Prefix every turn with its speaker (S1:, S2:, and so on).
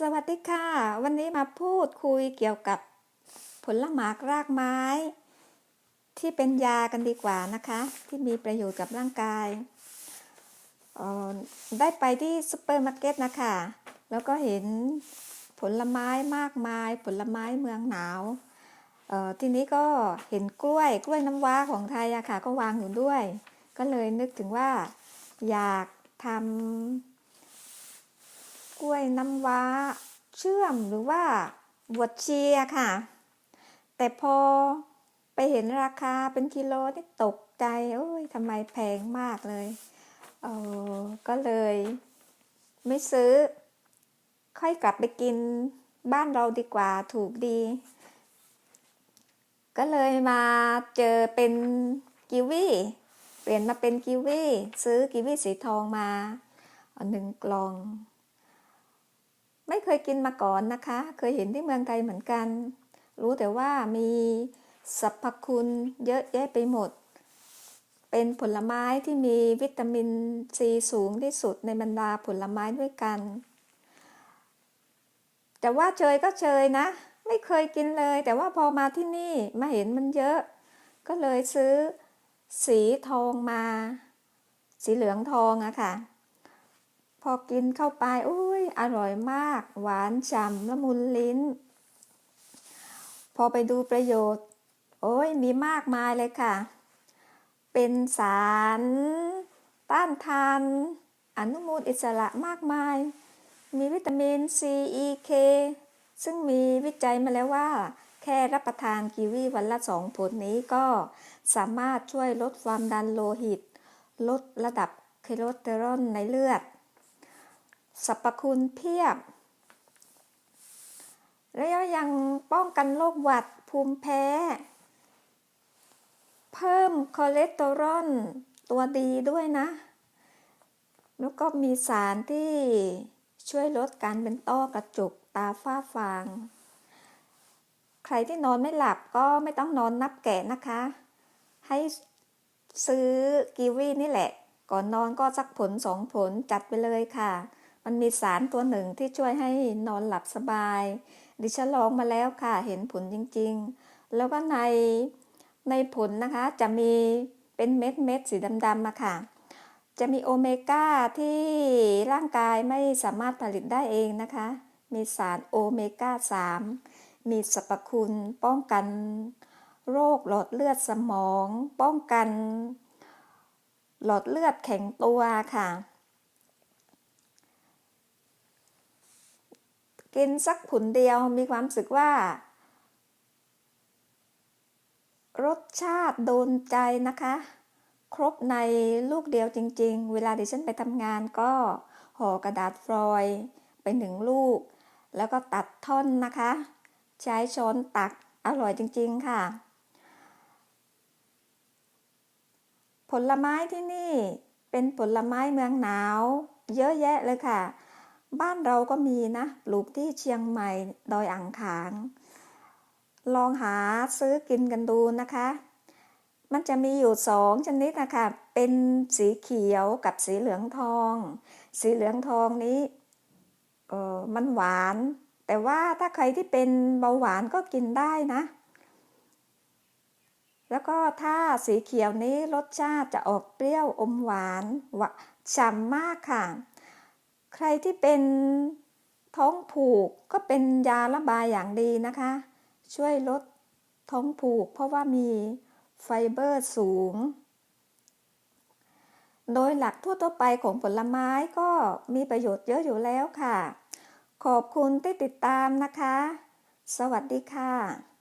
S1: สวัสดีค่ะ วันนี้มาพูดคุยเกี่ยวกับผลหมากรากไม้ ที่เป็นยากันดีกว่านะคะ ที่มีประโยชน์กับร่างกายออได้ไปที่ซูเปอร์มาร์เก็ตนะคะ แล้วก็เห็นผลไม้มากมาย ผลไม้เมืองหนาวออทีนี้ก็เห็นกล้วยกล้วยน้ำว้าของไทยอะค่ะ ก็วางอยู่ด้วย ก็เลยนึกถึงว่าอยากทำ กล้วยน้ำว้า เชื่อมหรือว่าบวชเชียค่ะ แต่พอไปเห็นราคาเป็นกิโลนี่ตกใจโอ้ยทำไมแพงมากเลยเออก็เลย ไม่ซื้อ ค่อยกลับไปกินบ้านเราดีกว่าถูกดี ก็เลยมาเจอเป็นกิวีเปลี่ยนมาเป็นกิวีซื้อกิวีสีทองมาหนึ่งกล่อง ไม่เคยกินมาก่อนนะคะ เคยเห็นที่เมืองไทยเหมือนกัน รู้แต่ว่ามีสรรพคุณเยอะแยะไปหมด เป็นผลไม้ที่มีวิตามินซีสูงที่สุดในบรรดาผลไม้ด้วยกัน แต่ว่าเชยก็เชยนะ ไม่เคยกินเลย แต่ว่าพอมาที่นี่มาเห็นมันเยอะ ก็เลยซื้อสีทองมา สีเหลืองทองอะค่ะ พอกินเข้าไปอุ้ อร่อยมาก หวานฉ่ำละมุนลิ้น พอไปดูประโยชน์ โอ้ยมีมากมายเลยค่ะ เป็นสารต้านทาน อนุมูลอิสระมากมาย มีวิตามิน C E K ซึ่งมีวิจัยมาแล้วว่า แค่รับประทานกีวีวันละสองผลนี้ก็สามารถช่วยลดความดันโลหิต ลดระดับคอเลสเตอรอลในเลือด สรรพคุณเพียบ แล้วยังป้องกันโรคหวัดภูมิแพ้ เพิ่มคอเลสเตอรอลตัวดีด้วยนะ แล้วก็มีสารที่ช่วยลดการเป็นต้อกระจุกตาฝ้าฟาง ใครที่นอนไม่หลับก็ไม่ต้องนอนนับแกะนะคะ ให้ซื้อกีวีนี่แหละ ก่อนนอนก็สักผลสองผลจัดไปเลยค่ะ มันมีสารตัวหนึ่งที่ช่วยให้นอนหลับสบาย ดิฉันลองมาแล้วค่ะ เห็นผลจริงๆ แล้วก็ในในผลนะคะจะมีเป็นเม็ดเม็ดสีดำๆมาค่ะ จะมีโอเมก้าที่ร่างกายไม่สามารถผลิตได้เองนะคะ มีสารโอเมก้า 3 มีสรรพคุณป้องกันโรคหลอดเลือดสมอง ป้องกัน หลอดเลือดแข็งตัวค่ะ กินสักผุนเดียวมีความรู้สึกว่า รสชาติโดนใจนะคะ ครบในลูกเดียวจริง ๆ เวลาดิฉันไปทำงานก็ห่อกระดาษฟลอยล์ไปหนึ่งลูก แล้วก็ตัดท่อนนะคะ ใช้ช้อนตักอร่อยจริง ๆ ค่ะ ผลไม้ที่นี่เป็นผลไม้เมืองหนาว เยอะแยะเลยค่ะ บ้านเราก็มีนะ ปลูกที่เชียงใหม่ ดอยอ่างขาง ลองหาซื้อกินกันดูนะคะ มันจะมีอยู่สองชนิดนะคะ เป็นสีเขียวกับสีเหลืองทอง สีเหลืองทองนี้เออมันหวาน แต่ว่าถ้าใครที่เป็นเบาหวานก็กินได้นะ แล้วก็ถ้าสีเขียวนี้รสชาติจะออกเปรี้ยวอมหวานฉ่ำมากค่ะ ใครที่เป็นท้องผูกก็เป็นยาระบายอย่างดีนะคะ ช่วยลดท้องผูกเพราะว่ามีไฟเบอร์สูง โดยหลักทั่วๆไปของผลไม้ก็มีประโยชน์เยอะอยู่แล้วค่ะ ขอบคุณที่ติดตามนะคะ สวัสดีค่ะ